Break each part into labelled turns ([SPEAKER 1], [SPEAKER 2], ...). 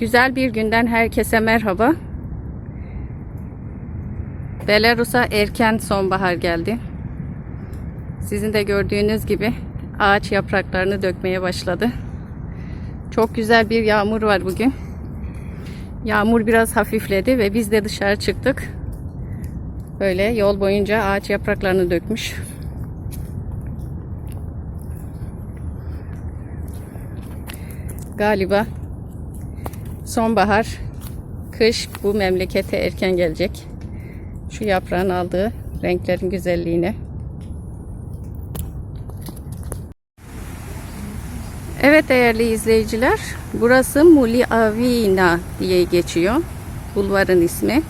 [SPEAKER 1] Güzel bir günden herkese merhaba. Belarus'a erken sonbahar geldi. Sizin de gördüğünüz gibi ağaç yapraklarını dökmeye başladı. Çok güzel bir yağmur var bugün. Yağmur biraz hafifledi ve biz de dışarı çıktık. Böyle yol boyunca ağaç yapraklarını dökmüş. Galiba sonbahar, kış bu memlekete erken gelecek. Şu yaprağın aldığı renklerin güzelliğine. Evet değerli izleyiciler, burası Muliavina diye geçiyor. Bulvarın ismi.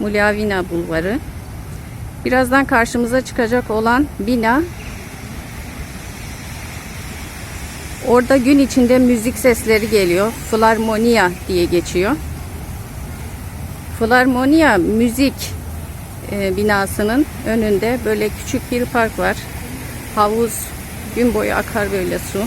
[SPEAKER 1] Muliavina Bulvarı. Birazdan karşımıza çıkacak olan bina Orada gün içinde müzik sesleri geliyor. Filarmonia diye geçiyor. Filarmonia müzik e, binasının önünde böyle küçük bir park var. Havuz gün boyu akar böyle su.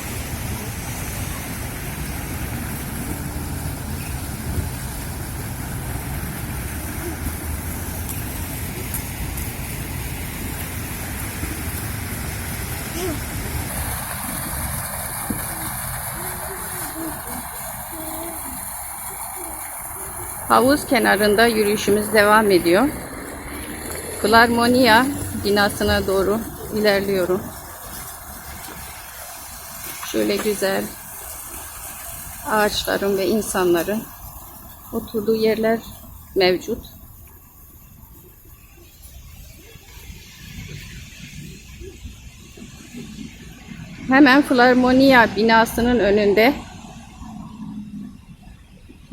[SPEAKER 1] Havuz kenarında yürüyüşümüz devam ediyor. Filarmonia binasına doğru ilerliyorum. Şöyle güzel ağaçların ve insanların oturduğu yerler mevcut. Hemen Filarmonia binasının önünde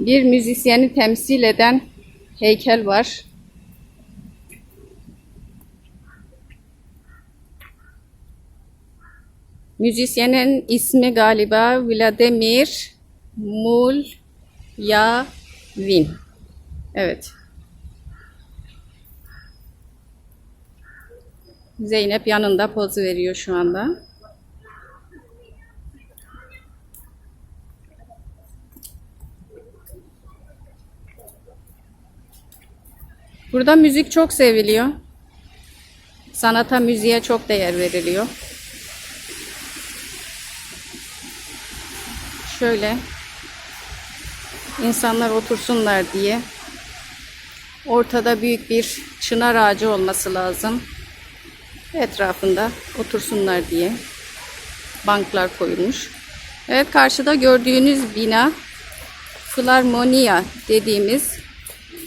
[SPEAKER 1] bir müzisyeni temsil eden heykel var. Müzisyenin ismi galiba Vladimir Mulyavin. Evet. Zeynep yanında poz veriyor şu anda. Burada müzik çok seviliyor. Sanata, müziğe çok değer veriliyor. Şöyle insanlar otursunlar diye ortada büyük bir çınar ağacı olması lazım. Etrafında otursunlar diye banklar koyulmuş. Evet karşıda gördüğünüz bina Filarmonia dediğimiz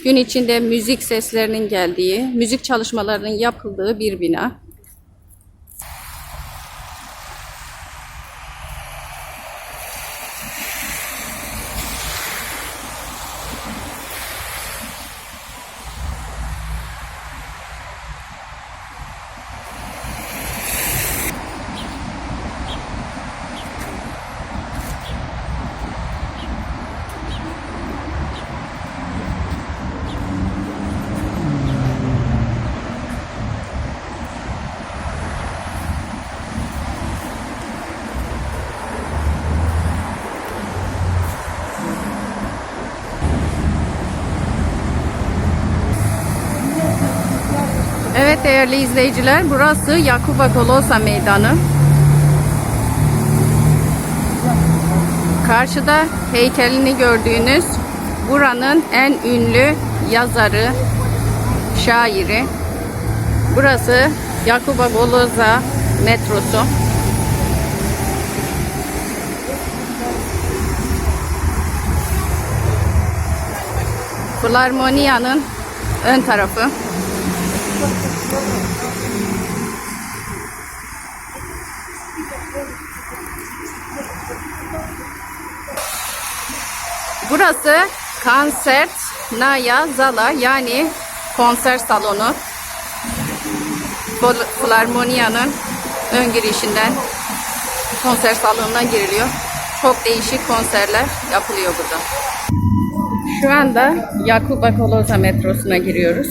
[SPEAKER 1] gün içinde müzik seslerinin geldiği, müzik çalışmalarının yapıldığı bir bina. Değerli izleyiciler, burası Yakuba Golosa Meydanı. Karşıda heykelini gördüğünüz buranın en ünlü yazarı, şairi. Burası Yakuba Golosa metrosu. Filarmonia'nın ön tarafı. Burası Konsert Naya Zala yani konser salonu. Fil- Filarmonia'nın ön girişinden konser salonuna giriliyor. Çok değişik konserler yapılıyor burada. Şu anda Yakuba Koloza metrosuna giriyoruz.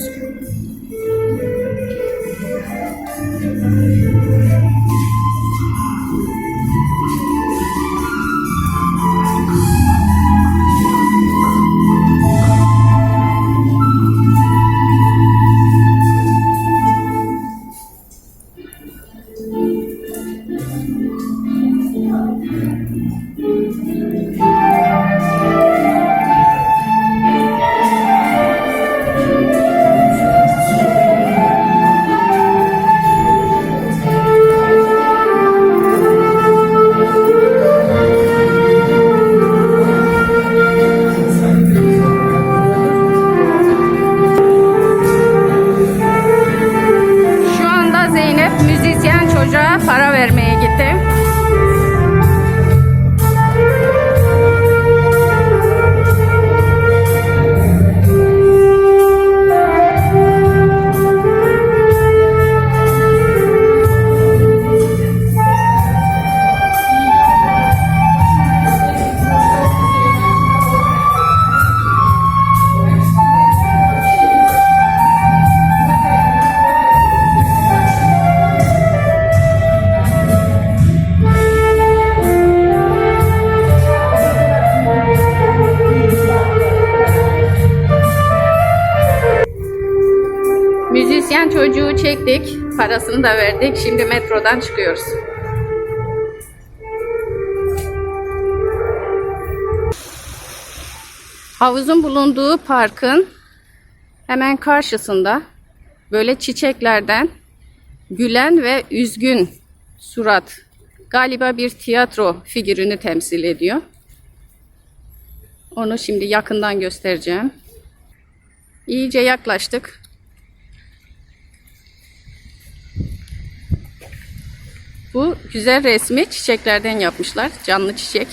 [SPEAKER 1] Çocuğu çektik. Parasını da verdik. Şimdi metrodan çıkıyoruz. Havuzun bulunduğu parkın hemen karşısında böyle çiçeklerden gülen ve üzgün surat galiba bir tiyatro figürünü temsil ediyor. Onu şimdi yakından göstereceğim. İyice yaklaştık. Bu güzel resmi çiçeklerden yapmışlar. Canlı çiçek.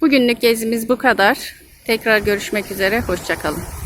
[SPEAKER 1] Bugünlük gezimiz bu kadar. Tekrar görüşmek üzere. Hoşçakalın.